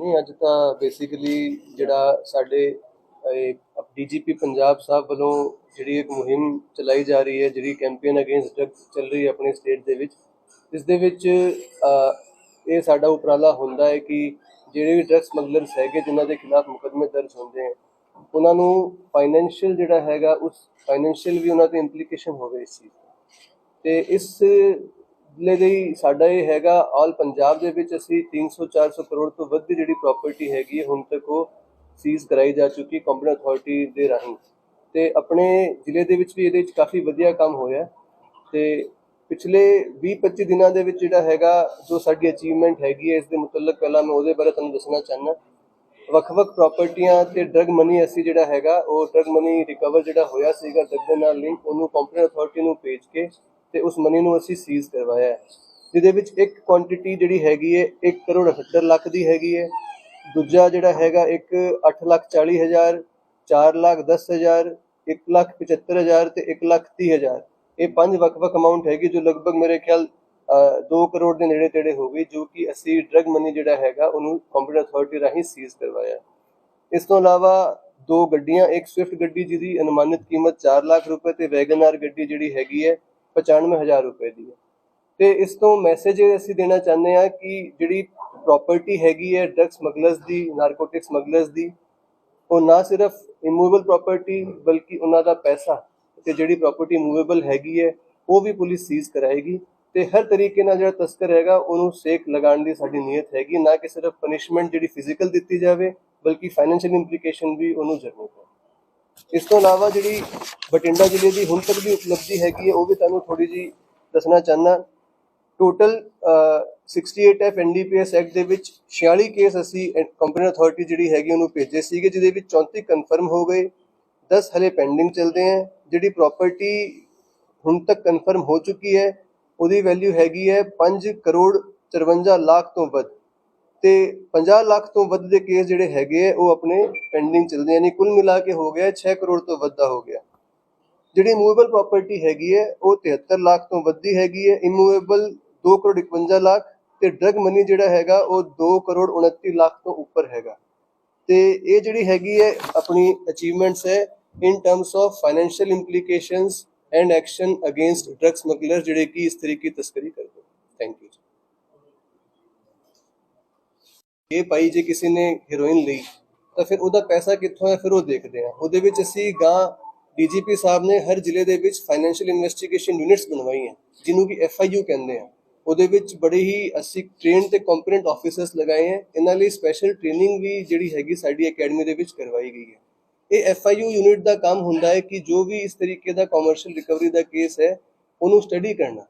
ਨਹੀਂ, ਅੱਜ ਤਾਂ ਬੇਸਿਕਲੀ ਜਿਹੜਾ ਸਾਡੇ ਡੀਜੀਪੀ ਪੰਜਾਬ ਸਾਹਿਬ ਵੱਲੋਂ ਜਿਹੜੀ ਇੱਕ ਮੁਹਿੰਮ ਚਲਾਈ ਜਾ ਰਹੀ ਹੈ, ਜਿਹੜੀ ਕੈਂਪੇਨ ਅਗੇਂਸਟ ਡਰੱਗਸ ਚੱਲ ਰਹੀ ਹੈ ਆਪਣੀ ਸਟੇਟ ਦੇ ਵਿੱਚ, ਇਸ ਦੇ ਵਿੱਚ ਇਹ ਸਾਡਾ ਉਪਰਾਲਾ ਹੁੰਦਾ ਹੈ ਕਿ ਜਿਹੜੇ ਵੀ ਡਰੱਗ ਸਮਗਲਰਸ ਹੈਗੇ, ਜਿਨ੍ਹਾਂ ਦੇ ਖਿਲਾਫ ਮੁਕੱਦਮੇ ਦਰਜ ਹੁੰਦੇ ਹਨ ਉਹਨਾਂ ਨੂੰ ਫਾਈਨੈਂਸ਼ੀਅਲ ਜਿਹੜਾ ਹੈਗਾ, ਉਸ ਫਾਈਨੈਂਸ਼ੀਅਲ ਵੀ ਉਹਨਾਂ ਤੇ ਇੰਪਲੀਕੇਸ਼ਨ ਹੋਵੇ ਇਸ ਚੀਜ਼ ਦੀ। ਤੇ ਇਸ ਲਈ ਸਾਡਾ ਇਹ ਹੈਗਾ, ਆਲ ਪੰਜਾਬ ਦੇ ਵਿੱਚ ਅਸੀਂ 300 400 ਕਰੋੜ ਤੋਂ ਵੱਧ ਦੀ ਜਿਹੜੀ ਪ੍ਰਾਪਰਟੀ ਹੈਗੀ ਹੈ, ਹੁਣ ਤੱਕ ਉਹ ਸੀਜ਼ ਕਰਾਈ ਜਾ ਚੁੱਕੀ ਕੰਪਨੀ ਅਥਾਰਟੀ ਦੇ ਰਾਹੀਂ। ਤੇ ਆਪਣੇ ਜ਼ਿਲ੍ਹੇ ਦੇ ਵਿੱਚ ਵੀ ਇਹਦੇ ਵਿੱਚ ਕਾਫੀ ਵਧੀਆ ਕੰਮ ਹੋਇਆ ਤੇ ਪਿਛਲੇ 20-25 ਦਿਨਾਂ ਦੇ ਵਿੱਚ ਜਿਹੜਾ ਹੈਗਾ, ਜੋ ਸਾਡੀ ਅਚੀਵਮੈਂਟ ਹੈਗੀ ਹੈ, ਇਸ ਦੇ ਮੁਤਲਕ ਪਹਿਲਾਂ ਮੈਂ ਉਹਦੇ ਬਾਰੇ ਤੁਹਾਨੂੰ ਦੱਸਣਾ ਚਾਹੁੰਦਾ ਵੱਖ-ਵੱਖ ਪ੍ਰਾਪਰਟੀਆਂ ਤੇ ਡਰਗ ਮਨੀ ਅਸੀਂ ਜਿਹੜਾ ਹੈਗਾ, ਉਹ ਡਰਗ ਮਨੀ ਰਿਕਵਰ ਜਿਹੜਾ ਹੋਇਆ ਸੀਗਾ ਡਰਗ ਦੇ ਨਾਲ ਲਿੰਕ ਉਹਨੂੰ ਕੰਪਨੀ ਅਥਾਰਟੀ ਨੂੰ ਭੇਜ ਕੇ ਤੇ ਉਸ ਮਨੀ ਨੂੰ ਅਸੀਂ ਸੀਜ਼ ਕਰਵਾਇਆ ਹੈ। ਜਿਹਦੇ ਵਿੱਚ ਇੱਕ ਕੁਆਂਟੀਟੀ ਜਿਹੜੀ ਹੈਗੀ ਹੈ 1 ਕਰੋੜ 78 ਲੱਖ ਦੀ ਹੈਗੀ ਹੈ। ਦੂਜਾ ਜਿਹੜਾ ਹੈਗਾ, ਇੱਕ 8 ਲੱਖ 40 ਹਜ਼ਾਰ 4 ਲੱਖ 10 ਹਜ਼ਾਰ 1 ਲੱਖ 75 ਹਜ਼ਾਰ ਤੇ 1 ਲੱਖ 30 ਹਜ਼ਾਰ। ਇਹ ਪੰਜ ਵੱਖ-ਵੱਖ ਅਮਾਉਂਟ ਹੈਗੀ ਜੋ ਲਗਭਗ ਮੇਰੇ ਖਿਆਲ 2 ਕਰੋੜ ਦੇ ਨੇੜੇ ਤੇੜੇ ਹੋ ਗਈ, ਜੋ ਕਿ ਅਸੀਂ ਡਰਗ ਮਨੀ ਜਿਹੜਾ ਹੈਗਾ, ਉਹਨੂੰ ਕੰਪਿਊਟਰ ਅਥਾਰਟੀ ਰਾਹੀਂ ਸੀਜ਼ ਕਰਵਾਇਆ ਇਸ ਤੋਂ ਇਲਾਵਾ ਦੋ ਗੱਡੀਆਂ, ਇੱਕ ਸਵਿਫਟ ਗੱਡੀ ਜਿਹਦੀ ਅਨੁਮਾਨਿਤ ਕੀਮਤ 4 ਲੱਖ ਰੁਪਏ ਤੇ ਵੈਗਨਆਰ ਗੱਡੀ ਜਿਹੜੀ ਹੈਗੀ ਹੈ 95000 ਰੁਪਏ ਦੀ ਹੈ। ਤੇ ਇਸ ਤੋਂ ਮੈਸੇਜ ਅਸੀਂ ਦੇਣਾ ਚਾਹੁੰਦੇ ਹਾਂ ਕਿ ਜਿਹੜੀ ਪ੍ਰਾਪਰਟੀ ਹੈਗੀ ਹੈ ਡਰਗ ਸਮਗਲਰਸ ਦੀ ਨਾਰਕੋਟਿਕ ਸਮਗਲਰਸ ਦੀ, ਉਹ ਨਾ ਸਿਰਫ ਇਮੂਵੇਬਲ ਪ੍ਰਾਪਰਟੀ ਬਲਕਿ ਉਹਨਾਂ ਦਾ ਪੈਸਾ ਤੇ ਜਿਹੜੀ ਪ੍ਰਾਪਰਟੀ ਮੂਵੇਬਲ ਹੈਗੀ ਹੈ, ਉਹ ਵੀ ਪੁਲਿਸ ਸੀਜ਼ ਕਰਾਏਗੀ ਤੇ ਹਰ ਤਰੀਕੇ ਨਾਲ ਜਿਹੜਾ ਤਸਕਰ ਹੈਗਾ, ਉਹਨੂੰ ਸੇਕ ਲਗਾਉਣ ਦੀ ਸਾਡੀ ਨੀਅਤ ਹੈਗੀ, ਨਾ ਕਿ ਸਿਰਫ ਪਨਿਸ਼ਮੈਂਟ ਜਿਹੜੀ ਫਿਜ਼ੀਕਲ ਦਿੱਤੀ ਜਾਵੇ, ਬਲਕਿ ਫਾਈਨੈਂਸ਼ੀਅਲ ਇੰਪਲੀਕੇਸ਼ਨ ਵੀ ਉਹਨੂੰ ਜ਼ਰੂਰ ਪਵੇ ਇਸ ਤੋਂ ਇਲਾਵਾ ਜਿਹੜੀ ਬਠਿੰਡਾ ਜ਼ਿਲ੍ਹੇ ਦੀ ਹੁਣ ਤੱਕ ਦੀ ਉਪਲਬਧੀ ਹੈਗੀ ਹੈ, ਉਹ ਵੀ ਤੁਹਾਨੂੰ ਥੋੜੀ ਜੀ ਦੱਸਣਾ ਚਾਹੁੰਦਾ। ਟੋਟਲ 68 ਐਫ ਐਨਡੀਪੀਐਸ ਐਕਟ ਦੇ ਵਿੱਚ 46 ਕੇਸ ਅਸੀਂ ਕੰਪਨੀ ਅਥਾਰਟੀ ਜਿਹੜੀ ਹੈਗੀ ਉਹਨੂੰ ਭੇਜੇ ਸੀਗੇ, ਜਿਹਦੇ ਵਿੱਚ 34 ਕਨਫਰਮ ਹੋ ਗਏ। 10 ਹਲੇ ਪੈਂਡਿੰਗ ਚੱਲਦੇ ਹੈ। ਜਿਹੜੀ ਪ੍ਰਾਪਰਟੀ ਹੁਣ ਤੱਕ ਕਨਫਰਮ ਹੋ ਚੁੱਕੀ ਹੈ, ਉਹਦੀ ਵੈਲਿਊ ਹੈਗੀ ਹੈ 5 ਕਰੋੜ 54 ਲੱਖ ਤੋਂ ਵੱਧ। ਤੇ 50 ਲੱਖ ਤੋਂ ਵੱਧ ਦੇ ਕੇਸ ਜਿਹੜੇ ਹੈਗੇ ਹੈ ਉਹ ਆਪਣੇ ਪੈਂਡਿੰਗ ਚੱਲਦੇ ਯਾਨੀ ਕੁੱਲ ਮਿਲਾ ਕੇ ਹੋ ਗਿਆ 6 ਕਰੋੜ ਤੋਂ ਵੱਧ ਦਾ ਹੋ ਗਿਆ। ਜਿਹੜੀ ਮੂਵੇਬਲ ਪ੍ਰਾਪਰਟੀ ਹੈਗੀ ਹੈ ਉਹ 73 ਲੱਖ ਤੋਂ ਵੱਧ ਹੈਗੀ ਹੈ ਇਮੂਵੇਬਲ 2 ਕਰੋੜ 51 ਲੱਖ ਤੇ ਡਰਗ ਮਨੀ ਜਿਹੜਾ ਹੈਗਾ, ਉਹ 2 ਕਰੋੜ 29 ਲੱਖ ਤੋਂ ਉੱਪਰ ਹੈਗਾ। ਤੇ ਇਹ ਜਿਹੜੀ ਹੈਗੀ ਹੈ ਆਪਣੀ ਅਚੀਵਮੈਂਟਸ ਹੈ in terms of financial implications and action against drug smuggler ਜਿਹੜੇ ਕਿ ਇਸ ਤਰੀਕੇ ਦੀ ਤਸਕਰੀ ਕਰਦੇ ਥੈਂਕ ਯੂ ਇਹ ਭਾਈ ਜੇ ਕਿਸੇ ਨੇ ਹੀਰੋਇਨ ਲਈ, ਤਾਂ ਫਿਰ ਉਹਦਾ ਪੈਸਾ ਕਿੱਥੋਂ ਹੈ, ਫਿਰ ਉਹ ਦੇਖਦੇ ਆ। ਉਹਦੇ ਵਿੱਚ ਅਸੀਂ ਗਾਂ ਡੀਜੀਪੀ ਸਾਹਿਬ ਨੇ ਹਰ ਜ਼ਿਲ੍ਹੇ ਦੇ ਵਿੱਚ ਫਾਈਨੈਂਸ਼ੀਅਲ ਇਨਵੈਸਟੀਗੇਸ਼ਨ ਯੂਨਿਟਸ ਬਣਵਾਈਆਂ, ਜਿਹਨੂੰ ਕਿ ਐਫਆਈਯੂ ਕਹਿੰਦੇ ਆ। ਉਹਦੇ ਵਿੱਚ ਬੜੇ ਹੀ ਅਸੀਂ ਟ੍ਰੇਨ ਤੇ ਕੰਪੀਟੈਂਟ ਆਫੀਸਰਸ ਲਗਾਏ ਹੈ ਇਹਨਾਂ ਲਈ ਸਪੈਸ਼ਲ ਟ੍ਰੇਨਿੰਗ ਵੀ ਜਿਹੜੀ ਹੈਗੀ ਸਾਡੀ ਅਕੈਡਮੀ ਦੇ ਵਿੱਚ ਕਰਵਾਈ ਗਈ ਹੈ। ਇਹ ਐਫਆਈਯੂ ਯੂਨਿਟ ਦਾ ਕੰਮ ਹੁੰਦਾ ਹੈ ਕਿ ਜੋ ਵੀ ਇਸ ਤਰੀਕੇ ਦਾ ਕਮਰਸ਼ੀਅਲ ਰਿਕਵਰੀ ਦਾ ਕੇਸ ਹੈ, ਉਹਨੂੰ ਸਟੱਡੀ ਕਰਨਾ।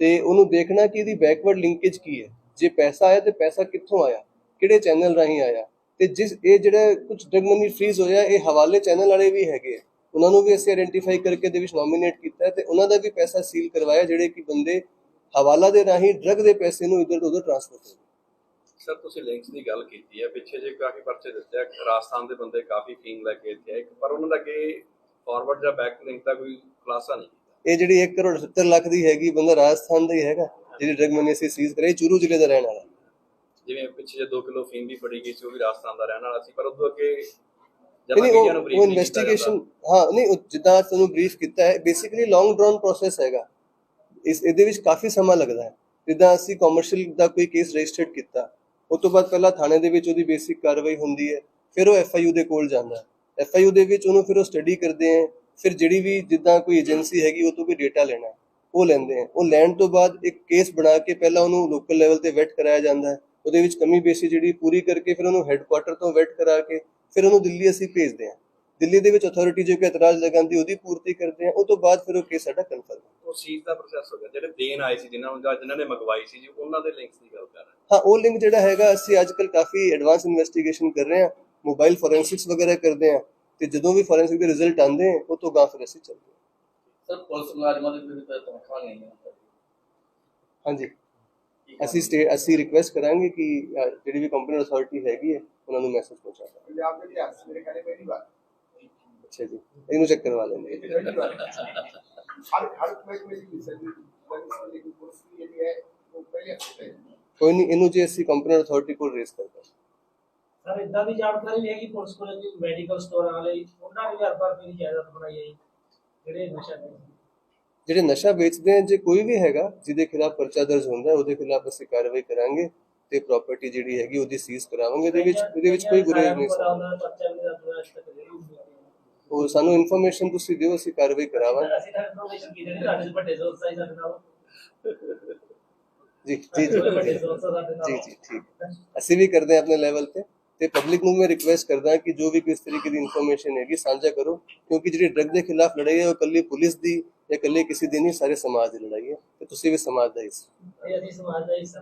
ਤੇ ਉਹਨੂੰ ਦੇਖਣਾ ਕਿ ਇਹਦੀ ਬੈਕਵਰਡ ਲਿੰਕੇਜ ਕੀ ਹੈ। ਜੇ ਪੈਸਾ ਆਇਆ ਤੇ ਪੈਸਾ ਕਿੱਥੋਂ ਆਇਆ? ਕਿਹੜੇ ਚੈਨਲ ਰਾਹੀਂ ਆਇਆ? ਤੇ ਜਿਸ ਇਹ ਜਿਹੜਾ ਕੁਝ ਮਨੀ ਫ੍ਰੀਜ਼ ਹੋਇਆ ਇਹ ਹਵਾਲੇ ਚੈਨਲ ਵਾਲੇ ਵੀ ਹੈਗੇ। ਉਹਨਾਂ ਨੂੰ ਵੀ ਅਸੀਂ ਆਇਡੈਂਟੀਫਾਈ ਕਰਕੇ ਦੇ ਵਿੱਚ ਨੋਮੀਨੇਟ ਕੀਤਾ ਤੇ ਉਹਨਾਂ ਦਾ ਵੀ ਪੈਸਾ ਸੀਲ ਕਰਵਾਇਆ ਜਿਹੜੇ ਕਿ ਬੰਦੇ ਹਵਾਲਾ ਦੇ ਰਾਹੀਂ ਡਰਗ ਦੇ ਪੈਸੇ ਨੂੰ ਇਧਰ ਉਧਰ ਟ੍ਰਾਂਸਫਰ ਕਰਦੇ। ਸਰ ਤੁਸੀਂ ਲਿੰਕਸ ਦੀ ਗੱਲ ਕੀਤੀ ਹੈ ਪਿੱਛੇ ਜੇ ਕਾਫੀ ਪਰਚੇ ਦਿੱਤੇ ਆ ਰਾਜਸਥਾਨ ਦੇ ਬੰਦੇ ਕਾਫੀ ਫੀਮ ਲੈ ਕੇ ਇੱਥੇ ਆਏ ਪਰ ਉਹਨਾਂ ਦਾ ਅੱਗੇ ਫਾਰਵਰਡ ਜਾਂ ਬੈਕ ਲਿੰਕ ਦਾ ਕੋਈ ਖੁਲਾਸਾ ਨਹੀਂ ਇਹ ਜਿਹੜੀ 1 ਕਰੋੜ 70 ਲੱਖ ਦੀ ਹੈਗੀ ਬੰਦਾ ਰਾਜਸਥਾਨ ਦਾ ਹੀ ਹੈਗਾ ਜਿਹੜੀ ਡਰਗ ਮਨੀ ਅਸੀਂ ਸੀਜ਼ ਕਰਾਈ ਚੂਰੂ ਜ਼ਿਲ੍ਹੇ ਦਾ ਰਹਿਣ ਵਾਲਾ। ਜਿਵੇਂ ਪਿੱਛੇ ਜੇ 2 ਕਿਲੋ ਫੀਮ ਵੀ ਫੜੀ ਗਈ ਸੀ ਉਹ ਵੀ ਰਾਜਸਥਾਨ ਦਾ ਰਹਿਣ ਵਾਲਾ ਸੀ ਪਰ ਉਦੋਂ ਅੱਗੇ ਜਦ ਨਹੀਂ ਮੀਡੀਆ ਨੂੰ ਉਹ ਬਰੀਫ ਇਨਵੈਸਟੀਗੇਸ਼ਨ ਹਾਂ ਨਹੀਂ ਉਹ ਜਿੱਦਾਂ ਤੁਹਾਨੂੰ ਬਰੀਫ ਕੀਤਾ ਹੈ ਬੇਸਿਕਲੀ ਲੌਂਗ ਡਰਾਨ ਪ੍ਰੋਸੈਸ ਹੈਗਾ। ਇਸ ਇਹਦੇ ਵਿੱਚ ਕਾਫੀ ਸਮਾਂ ਲੱਗਦਾ ਹੈ। ਜਿੱਦਾਂ ਅਸੀਂ ਕਮਰਸ਼ੀਅਲ ਦਾ ਕੋਈ ਕੇਸ ਰਜਿਸਟਰਡ ਕੀਤਾ ਉਸ ਤੋਂ ਬਾਅਦ ਪਹਿਲਾਂ ਥਾਣੇ ਦੇ ਵਿੱਚ ਉਹਦੀ ਬੇਸਿਕ ਕਾਰਵਾਈ ਹੁੰਦੀ ਹੈ ਫਿਰ ਉਹ ਐਫਆਈਯੂ ਦੇ ਕੋਲ ਜਾਂਦਾ ਹੈ। ਐਫਆਈਯੂ ਦੇ ਵਿੱਚ ਉਹਨੂੰ ਫਿਰ ਉਹ ਸਟੱਡੀ ਕਰਦੇ ਹੈ ਫਿਰ ਜਿਹੜੀ ਵੀ ਜਿੱਦਾਂ ਕੋਈ ਏਜੰਸੀ ਹੈਗੀ ਉਹ ਤੋਂ ਵੀ ਡੇਟਾ ਲੈਣਾ ਉਹ ਲੈਂਦੇ ਹੈ। ਉਹ ਲੈਣ ਤੋਂ ਬਾਅਦ ਇੱਕ ਕੇਸ ਬਣਾ ਕੇ ਪਹਿਲਾਂ ਉਹਨੂੰ ਲੋਕਲ ਲੈਵਲ ਤੇ ਵੈਟ ਕਰਾਇਆ ਜਾਂਦਾ ਹੈ। ਉਹਦੇ ਵਿੱਚ ਕਮੀ ਬੇਸੀ ਜਿਹੜੀ ਪੂਰੀ ਕਰਕੇ ਫਿਰ ਉਹਨੂੰ ਹੈੱਡਕੁਆਟਰ ਤੋਂ ਵੈਟ ਕਰਾ ਕੇ ਫਿਰ ਉਹਨੂੰ ਦਿੱਲੀ ਅਸੀਂ ਭੇਜਦੇ ਹਾਂ। ਦਿੱਲੀ ਦੇ ਵਿੱਚ ਅਥਾਰਟੀ ਜੋ ਕਿ ਇਤਰਾਜ਼ ਲਗਾਉਂਦੀ ਉਹਦੀ ਪੂਰਤੀ ਕਰਦੇ ਹਾਂ ਉਹ ਤੋਂ ਬਾਅਦ ਫਿਰ ਉਹ ਕੇਸ ਸਾਡਾ ਕਨਫਰਮ ਉਹ ਸੀਜ਼ ਦਾ ਪ੍ਰੋਸੈਸ ਹੋ ਗਿਆ ਜਿਹੜੇ ਦੇਣ ਆਏ ਸੀ ਜਿਨ੍ਹਾਂ ਨੂੰ ਜਿਨ੍ਹਾਂ ਨੇ ਮੰਗਵਾਈ ਸੀ ਜੀ ਉਹਨਾਂ ਦੇ ਲਿੰਕਸ ਦੀ ਗੱਲ ਕਰ ਰਹੇ ਹਾਂ। ਉਹ ਲਿੰਕ ਜਿਹੜਾ ਹੈਗਾ ਅਸੀਂ ਅੱਜਕੱਲ ਕਾਫੀ ਐਡਵਾਂਸ ਇਨਵੈਸਟੀਗੇਸ਼ਨ ਕਰ ਰਹੇ ਹਾਂ ਮੋਬਾਈਲ ਫੋਰੈਂਸਿਕਸ ਵਗੈਰਾ ਕਰਦੇ ਹਾਂ ਤੇ ਜਦੋਂ ਵੀ ਫੋਰੈਂਸਿਕ ਦੇ ਰਿਜ਼ਲਟ ਆਉਂਦੇ ਹਨ ਉਹ ਤੋਂ ਗਾਂ ਫਿਰ ਅਸੀਂ ਚੱਲਦੇ ਹਾਂ। ਸਰ ਪੁਲਿਸ ਮੁਲਾਜ਼ਮਾਂ ਦੇ ਵਿਰੁੱਧ ਤਨਖਾਹ ਨਹੀਂ ਹੈ? ਹਾਂਜੀ। ਅਸੀਂ ਸਟੇ ਅਸੀਂ ਰਿਕੁਐਸਟ ਕਰਾਂਗੇ ਕਿ ਅਹ, ਜਿਹੜੀ ਵੀ ਕੰਪਨੀ ਅਥਾਰਟੀ ਹੈਗੀ ਹੈ ਉਹਨਾਂ ਨੂੰ ਮੈਸੇਜ ਪਹੁੰਚਾ ਦੇਣ ਪੰਜਾਬ ਦੇ ਇਤਿਹਾਸ ਮੇਰੇ ਕਹਿੰਦੇ ਪਹਿਲੀ ਵਾਰ ਅੱਛਾ ਜੀ ਇਹਨੂੰ ਚੈੱਕ ਕਰਵਾ ਲੈਂਦੇ ਇਹ ਪਹਿਲੀ ਵਾਰ ਹਰ ਹਰ ਕਮੇਟੀ में भी सर्विस लेकिन पुलिस की यदि है वो पहले हफ्ते है ਕੋਈ ਨਹੀਂ ਇਹਨੂੰ ਜੇ ਅਸੀਂ ਕੰਪਨੀ ਅਥਾਰਟੀ ਕੋਲ ਰੇਸ ਕਰਦੇ ਹਾਂ ਸਰ ਇਦਾਂ ਦੀ ਜਾਣਕਾਰੀ ਵੀ ਹੈਗੀ ਪੁਲਿਸ ਕੋਲ ਜੀ ਮੈਡੀਕਲ ਸਟੋਰਾਂ ਵਾਲੇ ਉਹਨਾਂ ਨੇ ਵੀ ਹਰ ਵਾਰ ਮੇਰੀ ਜਾਇਦਾਦ ਬਣਾਈ ਹੈ ਜੀ ਜਿਹੜੇ ਨਸ਼ਾ ਵੇਚਦੇ ਜਿਹੜੇ ਨਸ਼ਾ ਵੇਚਦੇ ਆ ਜੇ ਕੋਈ ਵੀ ਹੈਗਾ ਜਿਹਦੇ ਖਿਲਾਫ ਪਰਚਾ ਦਰਜ ਹੁੰਦਾ ਹੈ ਉਹਦੇ ਖਿਲਾਫ ਅਸੀਂ ਕਾਰਵਾਈ ਕਰਾਂਗੇ ਤੇ ਪ੍ਰਾਪਰਟੀ ਜਿਹੜੀ ਹੈਗੀ ਉਹਦੀ ਸੀਜ਼ ਕਰਾਵਾਂਗੇ। ਇਹਦੇ ਵਿੱਚ ਇਹਦੇ ਵਿੱਚ ਕੋਈ ਗੁਰੇਜ਼ ਨਹੀਂ ਉਹ ਸਾਨੂੰ ਇਨਫੋਰਮੇਸ਼ਨ ਤੁਸੀਂ ਦਿਓ ਅਸੀਂ ਕਾਰਵਾਈ ਕਰਾਵਾਂਗੇ। ਅਸੀਂ ਤਾਂ ਇਨਫੋਰਮੇਸ਼ਨ ਕੀ ਦੇਣੀ? ਤੁਹਾਡੇ ਵੱਡੇ ਦੋਸਤ ਆਈ ਸਾਡੇ ਨਾਲ। ਜੀ ਜੀ ਜੀ। ਜੀ ਠੀਕ। ਅਸੀਂ ਵੀ ਕਰਦੇ ਹਾਂ ਆਪਣੇ ਲੈਵਲ ਤੇ। ਤੇ ਪਬਲਿਕ ਨੂੰ ਮੈਂ ਰਿਕੁਐਸਟ ਕਰਦਾ ਕਿ ਜੋ ਵੀ ਕਿਸ ਤਰੀਕੇ ਦੀ ਇਨਫੋਰਮੇਸ਼ਨ ਹੈਗੀ ਸਾਂਝਾ ਕਰੋ, ਕਿਉਂਕਿ ਜਿਹੜੀ ਡਰਗ ਦੇ ਖਿਲਾਫ ਲੜਾਈ ਹੈ, ਉਹ ਇਕੱਲੀ ਪੁਲਿਸ ਦੀ ਜਾਂ ਇਕੱਲੇ ਕਿਸੇ ਦੀ ਨਹੀਂ, ਸਾਰੇ ਸਮਾਜ ਦੀ ਲੜਾਈ ਹੈ ਤੇ ਤੁਸੀਂ ਵੀ ਸਮਾਜ ਦਾ ਹਿੱਸਾ ਇਹ ਅਸੀਂ ਸਮਾਜ ਦਾ ਹਿੱਸਾ